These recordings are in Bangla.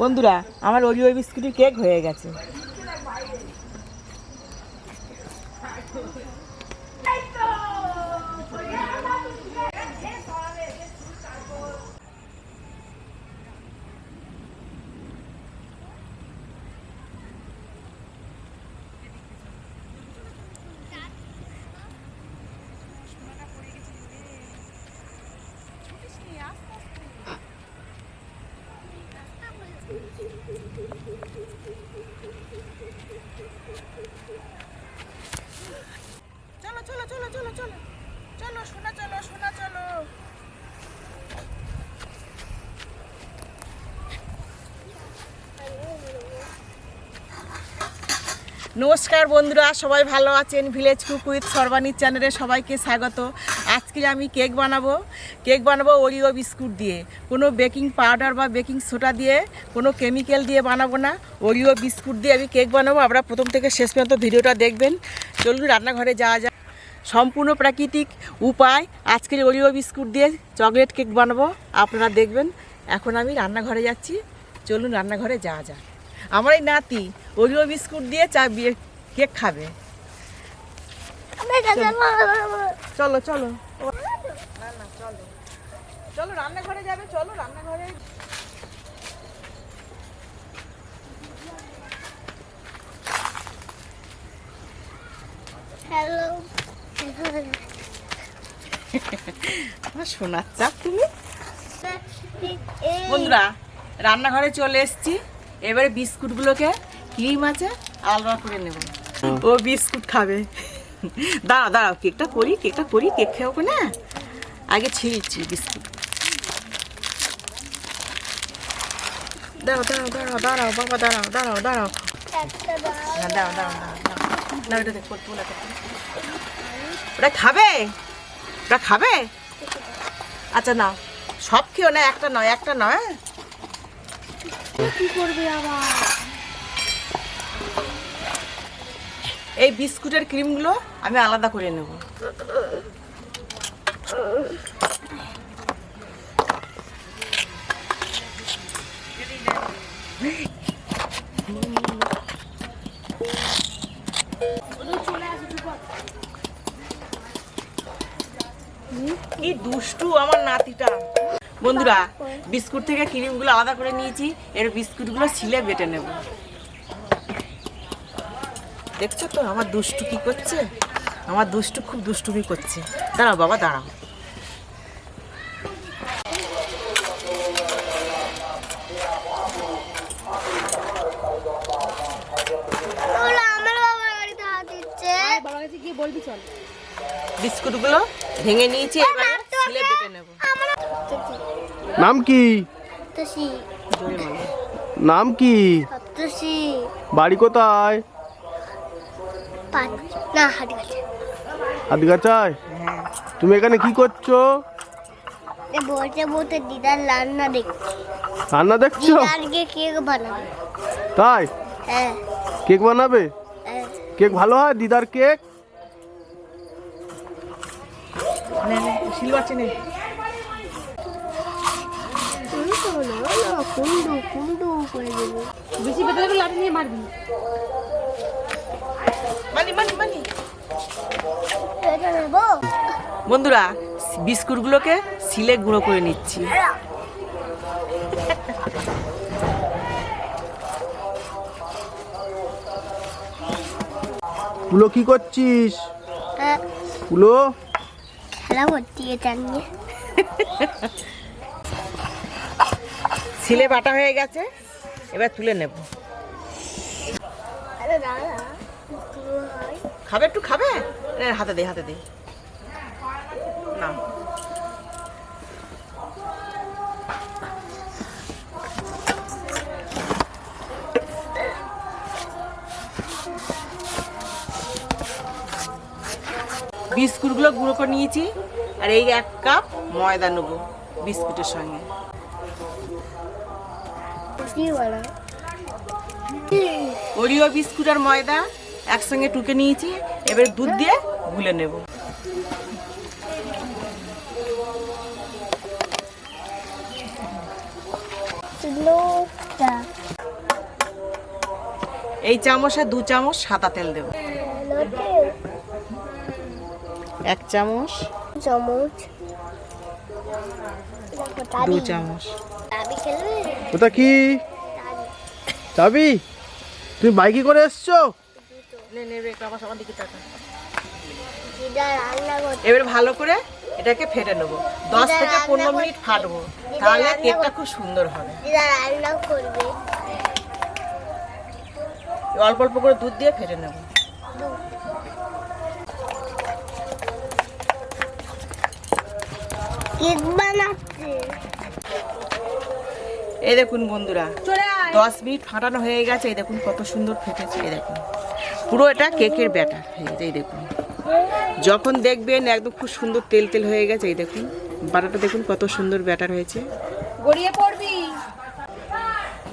বন্ধুরা আমার ওরিও বিস্কুটের কেক হয়ে গেছে। চলো চলো চলো চলো চলো চলো শোনা চলো শোনা চলো নমস্কার বন্ধুরা, সবাই ভালো আছেন? ভিলেজ কুক উইথ সর্বাণীর চ্যানেলে সবাইকে স্বাগত। আজকে আমি কেক বানাবো। কেক বানাবো ওরিও বিস্কুট দিয়ে। কোনো বেকিং পাউডার বা বেকিং সোডা দিয়ে, কোনো কেমিক্যাল দিয়ে বানাবো না। ওরিও বিস্কুট দিয়ে আমি কেক বানাবো। আপনারা প্রথম থেকে শেষ পর্যন্ত ভিডিওটা দেখবেন। চলুন রান্নাঘরে যাওয়া যায় সম্পূর্ণ প্রাকৃতিক উপায় আজকের ওরিও বিস্কুট দিয়ে চকলেট কেক বানাবো। আপনারা দেখবেন। এখন আমি রান্নাঘরে যাচ্ছি। চলুন রান্নাঘরে যাওয়া যাক। আমার এই নাতি ওরিও বিস্কুট দিয়ে চা বিয়ে কেক খাবে। চলো চলো। না না চলো। চলো রান্নাঘরে যাবে চলো রান্নাঘরে। হ্যালো। আমার শোনার চাপ তুমি? বন্ধুরা রান্নাঘরে চলে এসেছি। এবারে বিস্কুটগুলোকে ক্রিম আছে, আলাদা করে নেব। ও বিস্কুট খাবে। দাঁড়াও দাঁড়াও, কেকটা করি কেকটা করি, কেক খেয়ে না? আগে ছিঁড়িচ্ছি বিস্কুট। দাঁড়াও দাঁড়াও দাঁড়াও বাবা, দাঁড়াও দাঁড়াও হ্যাঁ না ওটা খাবে? ওটা খাবে? আচ্ছা নাও। সব খেয়েও না, একটা নয় একটা নয় কি করবে আবার এই বিস্কুটের ক্রিমগুলো আমি আলাদা করে নেব। কি দুষ্টু আমার নাতিটা। বন্ধুরা বিস্কুট থেকে ক্রিমগুলো আলাদা করে নিয়েছি এর বিস্কুটগুলো ছিলে বেটে নেব। দেখছ তো আমার দুষ্টু কি করছে? আমার দুষ্টু খুব দুষ্টুমি করছে। দাঁড়াও বাবা দাঁড়াও। বিস্কুটগুলো ভেঙে নিয়েছি এবার ছিলে বেটে নেব। নাম কি। নাম কি? বাড়ি কোথায়? হাতগাছায়? তুমি এখানে কি করছ? বলতে বলতে দিদার রান্না দেখছি। রান্না দেখছ? দিদারকে কেক বানাবে। তাই? হ্যাঁ। কেক বানাবে? হ্যাঁ। কেক ভালো হয় দিদার কেক? নে, নে, নে কুন্ডু কুন্ডু করে দেবো বেশি বেটে লাগলে লাঠি নিয়ে মারবি। মানি মানি মানি। বন্ধুরা বিস্কুটগুলোকে সিলে গুঁড়ো করে নিচ্ছি। কুলো কি করছিস? হ্যাঁ। কুলো খেলা ভর্তি এটা নিয়ে। সিলে বাটা হয়ে গেছে এবার তুলে নেব। খাবে একটু খাবে? হাতে দে হাতে দে। না। বিস্কুটগুলো গুঁড়ো করে নিয়েছি আর এই এক কাপ ময়দা নেব বিস্কুটের সঙ্গে। ওরিও বিস্কুট আর ময়দা একসঙ্গে টুকে নিয়েছি, এবার দুধ দিয়ে গুলে নেব। এই চামচে দু চামচ সাদা তেল দেবো। এক চামচ। চামচ। দু চামচ। ওটা কি? চাবি তুমি বাইকে করে এসছো? এবার ভালো করে এটাকে ফেটে নেব। দশ থেকে পনেরো মিনিট ফাটবো। তাহলে কেকটা খুব সুন্দর হবে। অল্প অল্প করে দুধ দিয়ে ফেটে নেব। কেক বানাচ্ছে। এই দেখুন বন্ধুরা দশ মিনিট ফাটানো হয়ে গেছে এই দেখুন কত সুন্দর ফেটেছে এই দেখুন। পুরো এটা কেকের ব্যাটার এই দেখুন। যখন দেখবেন একদম খুব সুন্দর তেল তেল হয়ে গেছে এই দেখুন। বাটাটা দেখুন কত সুন্দর ব্যাটার হয়েছে। গড়িয়ে পড়বি।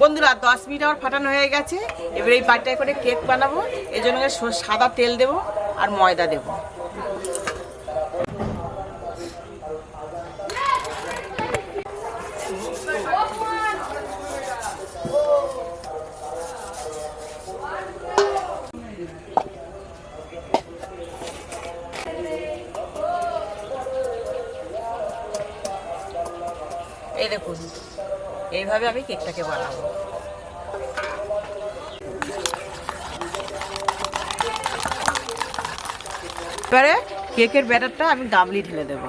বন্ধুরা দশ মিনিট আমার ফাটানো হয়ে গেছে এবার এই বাটিটায় করে কেক বানাবো এই জন্য সাদা তেল দেবো আর ময়দা দেবো। এই দেখুন এইভাবে আমি কেকটাকে বানাবো। এবারে কেকের ব্যাটারটা আমি গামলি ঢেলে দেবো।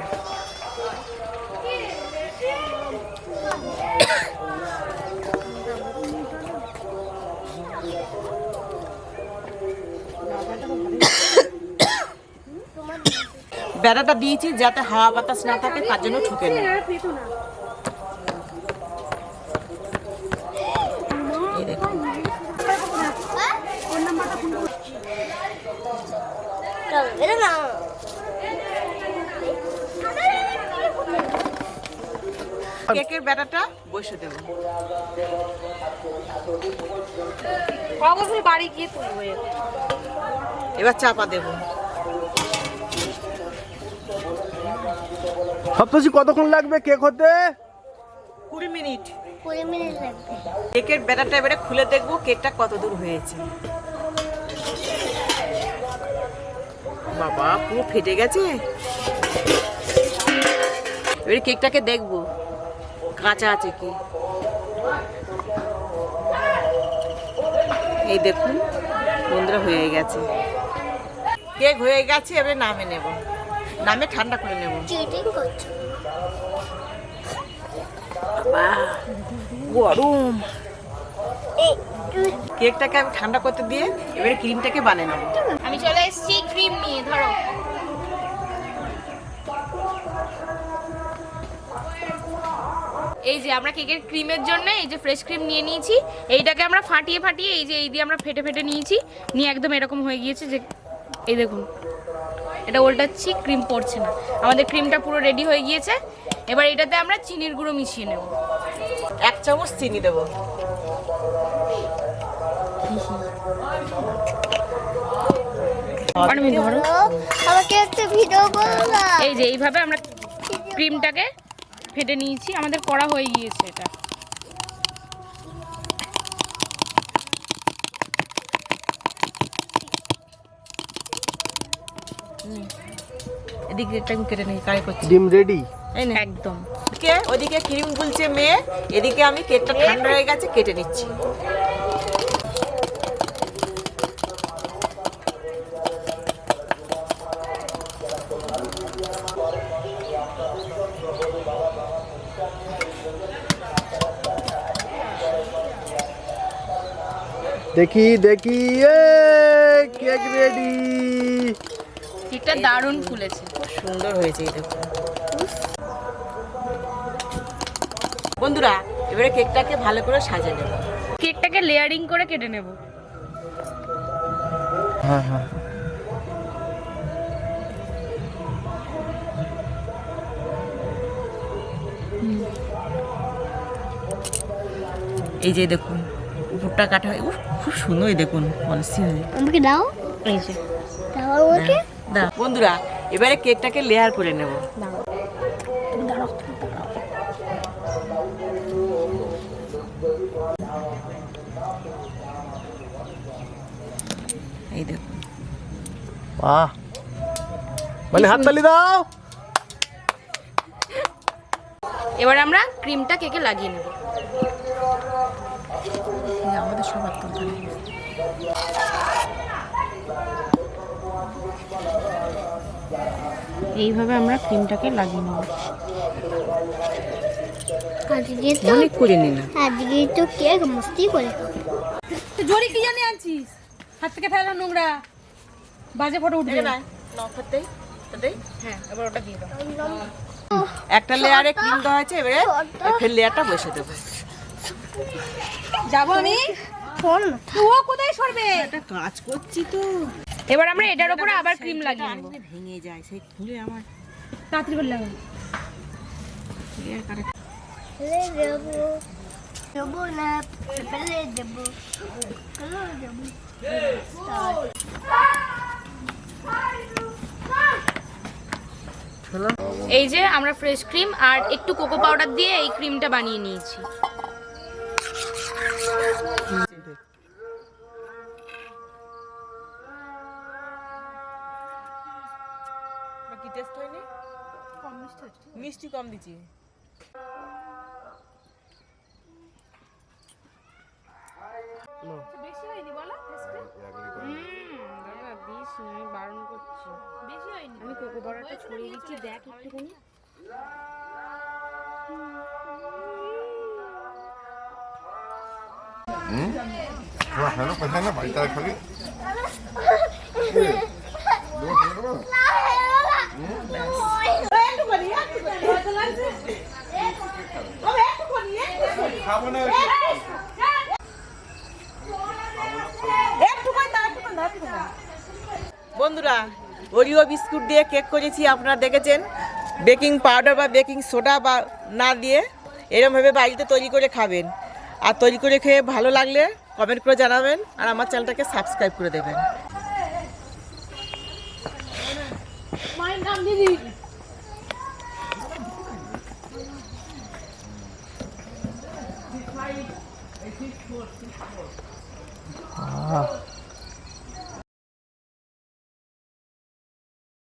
ব্যাটারটা দিয়েছি যাতে হাওয়া বাতাস না থাকে তার জন্য ঠুকে না কেকের ব্যাটারটা বসে দেবো। অবশ্যই বাড়ি গিয়ে তুলবো। এবার চাপা দেবো। সপ্তাশি কতক্ষণ লাগবে কেক হতে? কুড়ি মিনিট। কুড়ি মিনিট লাগবে। কেকের ব্যাটারটা এবারে খুলে দেখব কেকটা কত দূর হয়েছে। বাবা পুরো ফেটে গেছে? এবারে কেকটাকে দেখব। কাঁচা আছে কি? এই দেখুন বন্ধুরা হয়ে গেছে। কেক হয়ে গেছে এবারে নামে নেব। নামে ঠান্ডা করে নেব গরম কেকটাকে আমি ঠান্ডা করতে দিয়ে এবারে ক্রিমটাকে বানিয়ে নেব আমি চলে এসেছি ক্রিম নিয়ে ধরো এই যে আমরা কেকের ক্রিমের জন্য এই যে ফ্রেশ ক্রিম নিয়ে নিয়েছি এইটাকে আমরা ফাটিয়ে ফাটিয়ে এই যে এই দিয়ে আমরা ফেটে ফেটে নিয়েছি নিয়ে একদম এরকম হয়ে গিয়েছে যে এই দেখুন। এটা উল্টাচ্ছি ক্রিম পড়ছে না। আমাদের ক্রিমটা পুরো রেডি হয়ে গিয়েছে। এবার এটাতে আমরা চিনির গুঁড়ো মিশিয়ে নেব। এক চামচ চিনি দেবো। এই যে এইভাবে আমরা ক্রিমটাকে ফেটে নিয়েছি। আমাদের করা হয়ে গিয়েছে এটা। এদিকে একটা আমি কেটে নিই কাই করছি? ডিম রেডি একদম। এদিকে ওদিকে ক্রিম গুলছে মেয়ে এদিকে আমি কেকটা ঠান্ডা হয়ে গেছে কেটে নিচ্ছি। দেখি দেখি এ কেক রেডি কেকটা দারুণ ফুলেছে। সুন্দর হয়েছে এই দেখুন বন্ধুরা এবারে কেকটাকে ভালো করে সাজিয়ে নেব। কেকটাকে লেয়ারিং করে কেটে নেব। হ্যাঁ হ্যাঁ। এই যে দেখুন উপরটা কাটা হয়। উফ, খুব সুন্দর দেখুন মনসি হয়ে আমাকে দাও। এই যে। দাও আমাকে। দা বন্ধুরা এবারে কেকটাকে লেয়ার করে নেব। এই দেখুন বাহ। মানে হাততালি দাও। এবার আমরা ক্রিমটা কেকে লাগিয়ে নেব। আমাদের সবার এইভাবে আমরা ক্রিমটাকে লাগিয়ে নেব। আজকে তো অনেক করে নিলাম আজকে তো কেক মস্তি করে। জরি কি জানি আনছিস? হাত থেকে ফেলো নোংরা। বাজে ফটো উঠবে। না হ্যাঁ এবার ওটা দিয়ে দাও। একটা লেয়ারে ক্রিম দেওয়া হয়েছে এবারে ফের লেয়ারটা বসে দেবো। যাব আমি? শোন না ও কোথায় সরবে? একটা কাজ করছি তো। এবার আমরা এটার উপরে আবার ক্রিম লাগিয়ে নেব। ভেঙে যায় সেই খুলে আমার তাড়াতাড়ি করে দেবো না ফেলে দেবো দেবো এই যে আমরা ফ্রেশ ক্রিম আর একটু কোকো পাউডার দিয়ে এই ক্রিমটা বানিয়ে নিয়েছি। কম দিচ্ছি বেশি হয়নি বলো দিস আমি বারণ করছি বেশি হয়নি আমি কোকো বড়াটা ছড়িয়ে দিচ্ছি দেখ একটুখানি ওরিও বিস্কুট দিয়ে কেক করেছি আপনারা দেখেছেন? বেকিং পাউডার বা বেকিং সোডা বা না দিয়ে এরমভাবে বাড়িতে তৈরি করে খাবেন। আর তৈরি করে খেয়ে ভালো লাগলে কমেন্ট করে জানাবেন আর আমার চ্যানেলটাকে সাবস্ক্রাইব করে দেবেন। আহ